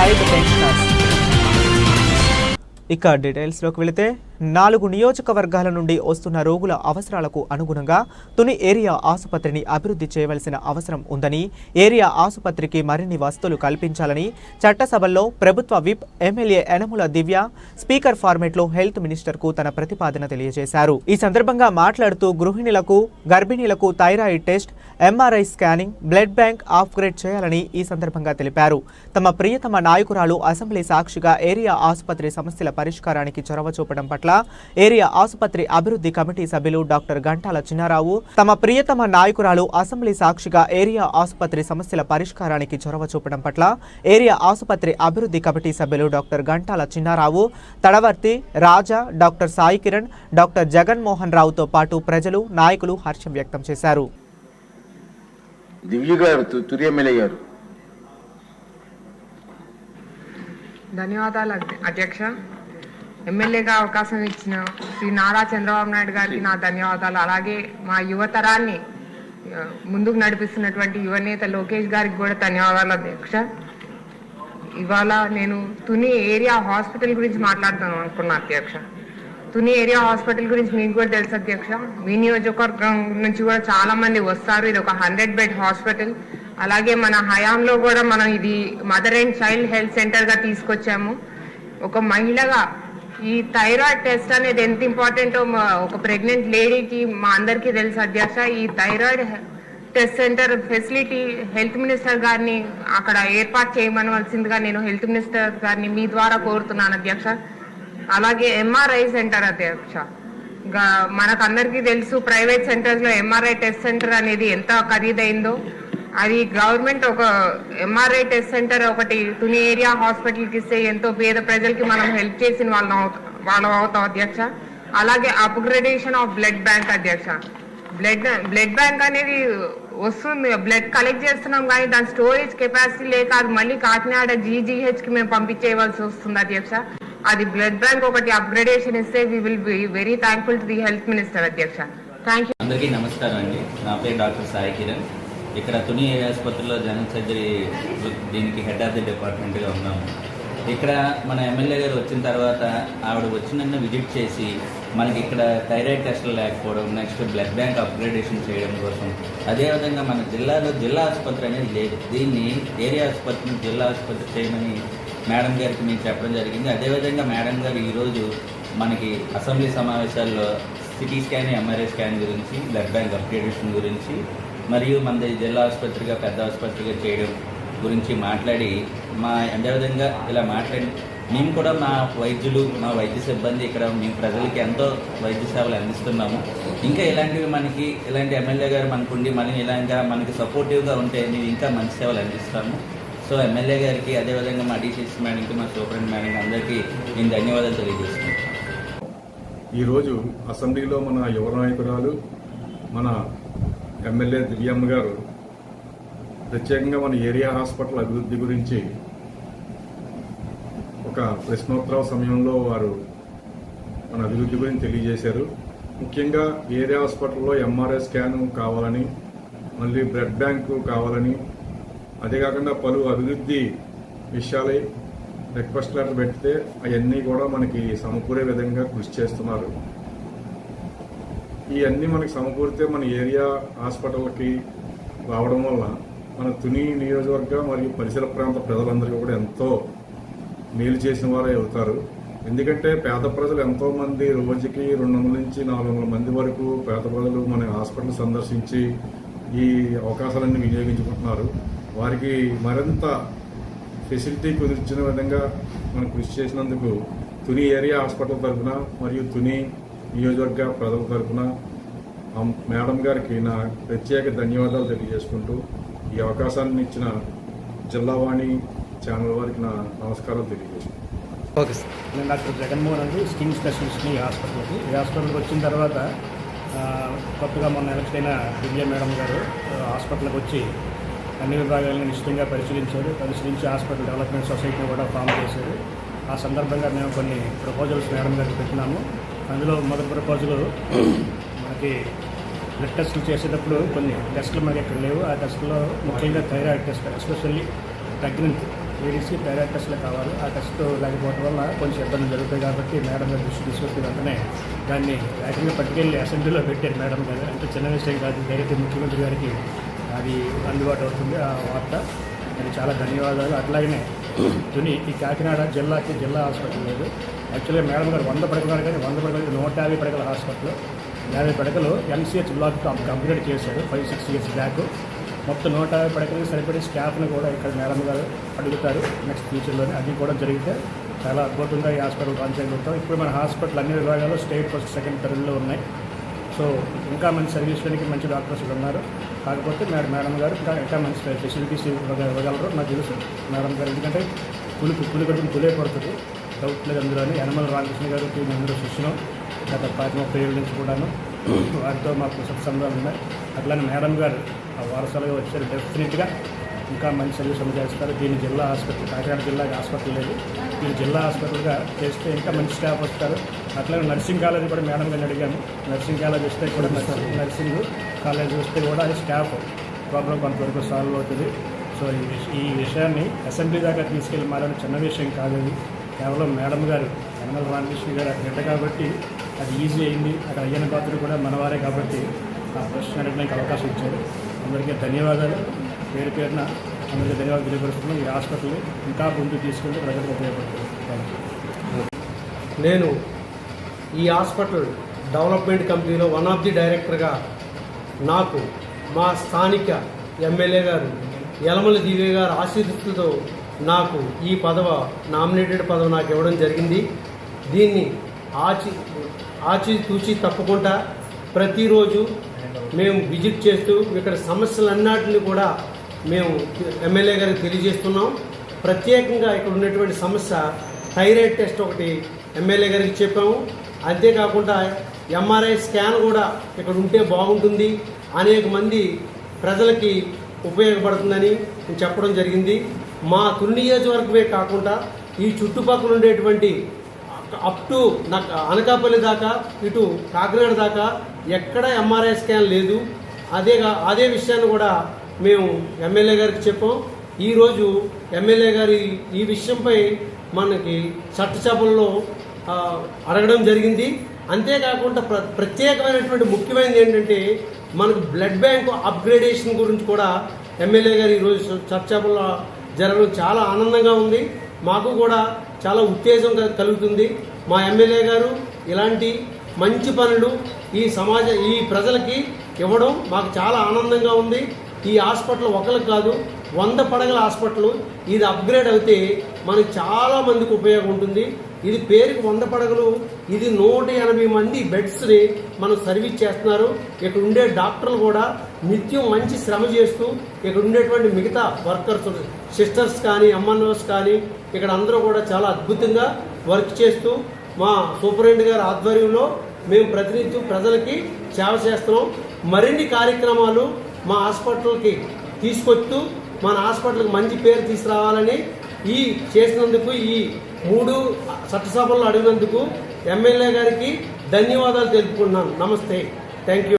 Child pensioners ఇక డీటెయిల్స్లోకి వెళితే నాలుగు నియోజకవర్గాల నుండి వస్తున్న రోగుల అవసరాలకు అనుగుణంగా తుని ఏరియా ఆసుపత్రిని అభివృద్ధి చేయవలసిన అవసరం ఉందని ఏరియా ఆసుపత్రికి మరిన్ని వసతులు కల్పించాలని చట్టసభల్లో ప్రభుత్వ whip MLA Yanamala Divya speaker ఫార్మేట్లో health మినిస్టర్కు తన ప్రతిపాదన తెలియజేశారు. ఈ సందర్భంగా మాట్లాడుతూ గృహిణులకు గర్భిణీలకు thyroid test MRI scanning blood bank upgrade చేయాలని ఈ సందర్భంగా తెలిపారు. తమ ప్రియతమ నాయకురాలు అసెంబ్లీ సాక్షిగా ఏరియా ఆసుపత్రి సమస్యల పరిష్కారానికి చొరవ చూపడం పట్ల ఏరియా ఆసుపత్రి అభివృద్ధి కమిటీ సభ్యులు డాక్టర్ గంటాల చిన్నారావు తమ ప్రియతమ నాయకురాలు అసెంబ్లీ సాక్షిగా ఏరియా ఆసుపత్రి సమస్యల పరిష్కారానికి చొరవ చూపడం పట్ల ఏరియా ఆసుపత్రి అభివృద్ధి కమిటీ సభ్యులు doctor Gantala Chinnarao Tadavarthi Raja doctor Sai Kiran doctor Jaganmohan రావుతో పాటు ప్రజలు నాయకులు హర్షం వ్యక్తం చేశారు. దివ్య గారు తు- తురి ఎమ్మెల్యే గారు. ధన్యవాదాలు అధ్య- అధ్యక్ష. ఎమ్మెల్యేగా అవకాశం ఇచ్చిన శ్రీ నారా చంద్రబాబు నాయుడు గారికి నా ధన్యవాదాలు. అలాగే మా యువతరాన్ని ముందుకు నడిపిస్తున్నటువంటి యువనేత లోకేష్ గారికి కూడా ధన్యవాదాలు అధ్యక్ష. ఇవాళ నేను తుని ఏరియా హాస్పిటల్ గురించి మాట్లాడతాను అనుకున్నా అధ్యక్ష. తుని ఏరియా హాస్పిటల్ గురించి మీకు కూడా తెలుసు అధ్యక్ష. మీ నియోజకవర్గం నుంచి కూడా చాలా మంది వస్తారు. ఇది ఒక హండ్రెడ్ బెడ్ హాస్పిటల్. అలాగే మన హయాంలో కూడా మనం ఇది మదర్ అండ్ చైల్డ్ హెల్త్ సెంటర్గా తీసుకొచ్చాము. ఒక మహిళగా ఈ థైరాయిడ్ టెస్ట్ అనేది ఎంత ఇంపార్టెంటో మా- ఒక ప్రెగ్నెంట్ లేడీకి మా అందరికీ తెలుసు అధ్యక్ష ఈ thyroid test centre facility health minister గారిని అక్కడ ఏర్పాటు చేయమనవలసిందిగా నేను హెల్త్ మినిస్టర్ గారిని మీ ద్వారా కోరుతున్నాను అధ్యక్ష. అలాగే ఎంఆర్ఐ సెంటర్ అధ్యక్ష. మనకందరికీ తెలుసు ప్రైవేట్ సెంటర్స్లో ఎంఆర్ఐ టెస్ట్ సెంటర్ అనేది ఎంత ఖరీదైందో. అది గవర్నమెంట్ ఒక ఎంఆర్ఐ టెస్ట్ సెంటర్ ఒకటి తుని ఏరియా హాస్పిటల్కి ఇస్తే ఎంతో పేద ప్రజలకి మనం హెల్ప్ చేసిన వాళ్ళం వాళ్ళం అవుతాం అధ్యక్ష. అలాగే అప్గ్రేడేషన్ ఆఫ్ బ్లడ్ బ్యాంక్ అధ్యక్ష. బ్లడ్ బ్లడ్ బ్యాంక్ అనేది వస్తుంది బ్లడ్ కలెక్ట్ చేస్తున్నాం కానీ దాని స్టోరేజ్ కెపాసిటీ లేక అది మళ్ళీ కాకినాడ జీజీహెచ్కి మేము పంపించేయవలసి వస్తుంది అధ్యక్ష. అది బ్లడ్ బ్యాంక్ ఒకటి అప్గ్రేడేషన్ ఇస్తే we will be very thankful to the health minister అధ్యక్ష. థ్యాంక్ యూ అందరికీ నమస్కారం అండి. నా పేరు డాక్టర్ సాయి కిరణ్. ఇక్కడ తుని ఆసుపత్రిలో జనరల్ సర్జరీ దీనికి హెడ్ ఆఫ్ ది డిపార్ట్మెంట్గా ఉన్నాము. ఇక్కడ మన ఎమ్మెల్యే గారు వచ్చిన తర్వాత ఆవిడ వచ్చిన విజిట్ చేసి మనకి ఇక్కడ థైరాయిడ్ టెస్టులు లేకపోవడం నెక్స్ట్ బ్లడ్ బ్యాంక్ అప్గ్రేడేషన్ చేయడం కోసం. అదేవిధంగా మన జిల్లాలో జిల్లా ఆసుపత్రి అనేది లేదు. దీన్ని ఏరియా ఆసుపత్రిని జిల్లా ఆసుపత్రి చేయమని మేడం గారికి మేము చెప్పడం జరిగింది. అదేవిధంగా మేడం గారు ఈరోజు మనకి అసెంబ్లీ సమావేశాల్లో సిటీ స్కాన్ ఎంఆర్ఐ స్కాన్ గురించి బ్లడ్ బ్యాంక్ అప్గ్రేడేషన్ గురించి మరియు మనది జిల్లా ఆసుపత్రిగా పెద్ద ఆసుపత్రిగా చేయడం గురించి మాట్లాడి మా అదేవిధంగా ఇలా మాట్లాడి మేము కూడా మా వైద్యులు మా వైద్య సిబ్బంది ఇక్కడ మేము ప్రజలకి ఎంతో వైద్య సేవలు అందిస్తున్నాము. ఇంకా ఇలాంటివి మనకి ఇలాంటి ఎమ్మెల్యే గారు మనకుండి మనం ఇలాగా మనకి సపోర్టివ్గా ఉంటే మేము ఇంకా మంచి సేవలు అందిస్తాము. సో ఎమ్మెల్యే గారికి అదేవిధంగా మా డీసీసీ మేడంకి మా సూపరింట్ మేడం అందరికీ నేను ధన్యవాదాలు తెలియజేస్తున్నాను. ఈరోజు అసెంబ్లీలో మన యువ నాయకురాలు మన ఎమ్మెల్యే దివ్యమ్మ గారు ప్రత్యేకంగా మన ఏరియా హాస్పిటల్ అభివృద్ధి గురించి ఒక ప్రశ్నోత్తరాల సమయంలో వారు మన అభివృద్ధి గురించి తెలియజేశారు. ముఖ్యంగా ఏరియా హాస్పిటల్లో ఎంఆర్ఐ స్కాన్ కావాలని మళ్ళీ బ్లడ్ బ్యాంకు కావాలని అదే కాకుండా పలు అభివృద్ధి విషయాలై రిక్వెస్ట్ లెటర్ పెడితే అవన్నీ కూడా మనకి సమకూరే విధంగా కృషి చేస్తున్నారు. ఇవన్నీ మనకి సమకూరితే మన ఏరియా హాస్పిటల్కి రావడం వల్ల మన తుని నియోజకవర్గ మరియు పరిసర ప్రాంత ప్రజలందరికీ కూడా ఎంతో మేలు చేసిన వారే అవుతారు. ఎందుకంటే పేద ప్రజలు ఎంతో మంది రోజుకి రెండు వందల నుంచి నాలుగు వందల మంది వరకు పేద ప్రజలు మన హాస్పిటల్ సందర్శించి ఈ అవకాశాలన్నీ వినియోగించుకుంటున్నారు. వారికి మరింత ఫెసిలిటీ కుదిర్చిన విధంగా మనం కృషి చేసినందుకు తుని ఏరియా హాస్పిటల్ తరఫున మరియు తుని నియోజకవర్గ ప్రజల తరఫున మేడం గారికి నా ప్రత్యేక ధన్యవాదాలు తెలియజేసుకుంటూ ఈ అవకాశాన్ని ఇచ్చిన జిల్లావాణి ఛానల్ వారికి నా నమస్కారం తెలియజేసుకుంటాను ఓకే సార్. నేను డాక్టర్ జగన్మోహన్ రెడ్డి స్కిన్ స్పెషలిస్ట్ని ఈ హాస్పిటల్కి. ఈ హాస్పిటల్కి వచ్చిన తర్వాత కొత్తగా మొన్న ఎలక్ట్ అయిన దివ్య మేడం గారు హాస్పిటల్కి వచ్చి అన్ని విభాగాలను నిశ్చితంగా పరిశీలించారు. పరిశీలించి హాస్పిటల్ డెవలప్మెంట్ సొసైటీని కూడా ఫామ్ చేశారు. ఆ సందర్భంగా మేము కొన్ని ప్రపోజల్స్ మేడం గారికి పెట్టినాము. అందులో మొదటి ప్రపోజల్ మనకి బ్లడ్ టెస్టులు చేసేటప్పుడు కొన్ని టెస్టులు మనకి ఇక్కడ లేవు. ఆ టెస్టులో ముఖ్యంగా థైరాయిడ్ టెస్ట్ ఎస్పెషల్లీ ప్రెగ్నెంట్ లేడీస్కి థైరాయిడ్ టెస్ట్లు కావాలి. ఆ టెస్ట్ లేకపోవడం వల్ల కొంచెం ఇబ్బంది జరుగుతాయి కాబట్టి మేడం గారు దృష్టి తీసుకొచ్చిన వెంటనే దాన్ని వేగంగా పట్టుకెళ్ళి అసెంబ్లీలో పెట్టారు మేడం గారు. అంటే చిన్న విషయం కాదు. డైరెక్ట్ ముఖ్యమంత్రి గారికి అది అందుబాటు అవుతుంది. ఆ వార్త అది చాలా ధన్యవాదాలు. అట్లాగనే తుని ఈ కాకినాడ జిల్లాకి జిల్లా హాస్పిటల్ లేదు. యాక్చువల్గా మేడం గారు వంద పడకలు కానీ వంద పడకలు నూట యాభై పడకల హాస్పిటల్. యాభై పడకలు ఎంసీహెచ్ బ్లాక్ కంప్లీట్ చేశారు. ఫైవ్ సిక్స్ ఇయర్స్ బ్యాక్ మొత్తం నూట యాభై పడకలకి సరిపడే స్టాఫ్ని కూడా ఇక్కడ మేడం గారు అడుగుతారు. నెక్స్ట్ ఫ్యూచర్లోనే అది కూడా జరిగితే చాలా అద్భుతంగా ఈ హాస్పిటల్ రన్ చేయగలుగుతాం ఇప్పుడు మన హాస్పిటల్ అన్ని విభాగాలు స్టేట్ ఫస్ట్ సెకండ్ థర్డ్లో ఉన్నాయి. సో ఇంకా మంచి సర్వీస్ చేయడానికి మంచి డాక్టర్స్ ఉన్నారు. కాకపోతే మేడం మేడం గారు ఇంకా ఇంకా మంచి ఫెసిలిటీస్ ఇవ్వగలరు. నాకు తెలుసు మేడం గారు. ఎందుకంటే పులి పులి కడుపు పులే పడుతుంది డౌట్ లేదు అందులోని. యనమల రామకృష్ణ గారు మేము అందరూ శిష్యును గత పాతి పేరు నుంచి కూడాను వారితో మాకు సత్సంగాలు ఉన్నాయి. అట్లానే మేడం గారు ఆ వారసులుగా వచ్చారు డెఫినెట్గా. ఇంకా మంచి సర్వీస్ అందజేస్తారు దీన్ని జిల్లా ఆసుపత్రి కాకినాడ జిల్లాకి హాస్పిటల్ లేదు. దీని జిల్లా హాస్పిటల్గా చేస్తే ఇంకా మంచి స్టాఫ్ వస్తారు. అట్లనే నర్సింగ్ కాలేజ్ కూడా మేడం గారిని అడిగాను. నర్సింగ్ కాలేజ్ వస్తే కూడా నర్సింగ్ నర్సింగ్ కాలేజ్ వస్తే కూడా అది స్టాఫ్ ప్రాబ్లం కొంతవరకు సాల్వ్ అవుతుంది. సో ఈ విషయాన్ని అసెంబ్లీ దాకా తీసుకెళ్ళి మారని చిన్న విషయం కాదని కేవలం మేడం గారు యనమల రామకృష్ణ గారు అక్కడ కాబట్టి అది ఈజీ అయింది. అక్కడ అయ్యన పాత్ర కూడా మనవారే కాబట్టి ఆ ప్రశ్న అడగడానికి అవకాశం ఇచ్చారు. అందరికీ ధన్యవాదాలు. పేరు పేరున అందరికీ ధన్యవాదాలు తెలియపరుస్తున్నాం. ఈ హాస్పిటల్ని ఇంకా ముందు తీసుకుంటే ప్రజలకు ఉపయోగపడుతుంది. థ్యాంక్ యూ నేను ఈ హాస్పిటల్ డెవలప్మెంట్ కంపెనీలో వన్ ఆఫ్ ది డైరెక్టర్గా నాకు మా స్థానిక ఎమ్మెల్యే గారు యలమల దివ్య గారు ఆశీర్వతులతో నాకు ఈ పదవ నామినేటెడ్ పదవి నాకు ఇవ్వడం జరిగింది. దీన్ని ఆచి ఆచి తూచి తప్పకుండా ప్రతిరోజు మేము విజిట్ చేస్తూ ఇక్కడ సమస్యలన్నిటిని కూడా మేము ఎమ్మెల్యే గారికి తెలియజేస్తున్నాం. ప్రత్యేకంగా ఇక్కడ ఉన్నటువంటి సమస్య థైరాయిడ్ టెస్ట్ ఒకటి ఎమ్మెల్యే గారికి చెప్పాము. అంతేకాకుండా ఎంఆర్ఐ స్కాన్ కూడా ఇక్కడ ఉంటే బాగుంటుంది. అనేక మంది ప్రజలకి ఉపయోగపడుతుందని నేను చెప్పడం జరిగింది. మా తుని నియోజకవర్గమే కాకుండా ఈ చుట్టుపక్కల ఉండేటువంటి అప్ టు నాకు అనకాపల్లి దాకా ఇటు కాకినాడ దాకా ఎక్కడ ఎంఆర్ఐ స్కాన్ లేదు అదే అదే విషయాన్ని కూడా మేము ఎమ్మెల్యే గారికి చెప్పాం ఈరోజు ఎమ్మెల్యే గారి ఈ విషయంపై మనకి చట్టసభల్లో అడగడం జరిగింది అంతేకాకుండా ప్ర ప్రత్యేకమైనటువంటి ముఖ్యమైనది ఏంటంటే మనకు బ్లడ్ బ్యాంక్ అప్గ్రేడేషన్ గురించి కూడా ఎమ్మెల్యే గారు ఈరోజు చర్చలో జరగడం చాలా ఆనందంగా ఉంది మాకు కూడా చాలా ఉత్తేజం కలుగుతుంది. మా ఎమ్మెల్యే గారు ఇలాంటి మంచి పనులు ఈ సమాజ ఈ ప్రజలకి ఇవ్వడం మాకు చాలా ఆనందంగా ఉంది. ఈ హాస్పిటల్ ఒకరికి కాదు వంద పడగల హాస్పిటల్. ఇది అప్గ్రేడ్ అయితే మనకి చాలా మందికి ఉపయోగం ఉంటుంది. ఇది పేరుకి వంద పడగలు ఇది నూట ఎనభై మంది బెడ్స్ని మనం సర్వీస్ చేస్తున్నారు. ఇక్కడ ఉండే డాక్టర్లు కూడా నిత్యం మంచి శ్రమ చేస్తూ ఇక్కడ ఉండేటువంటి మిగతా వర్కర్స్ సిస్టర్స్ కానీ ఎంఎన్ఓస్ కానీ ఇక్కడ అందరూ కూడా చాలా అద్భుతంగా వర్క్ చేస్తూ మా సూపరింటెండెంట్ గారి ఆధ్వర్యంలో మేము ప్రతినిత్యం ప్రజలకి సేవ చేస్తున్నాం. మరిన్ని కార్యక్రమాలు మా హాస్పిటల్కి తీసుకొస్తూ మన హాస్పిటల్కి మంచి పేరు తీసుకురావాలని ఈ చేసినందుకు ఈ మూడు చట్టసభల్లో అడిగినందుకు ఎమ్మెల్యే గారికి ధన్యవాదాలు తెలుపుకుంటున్నాను. నమస్తే. Thank you.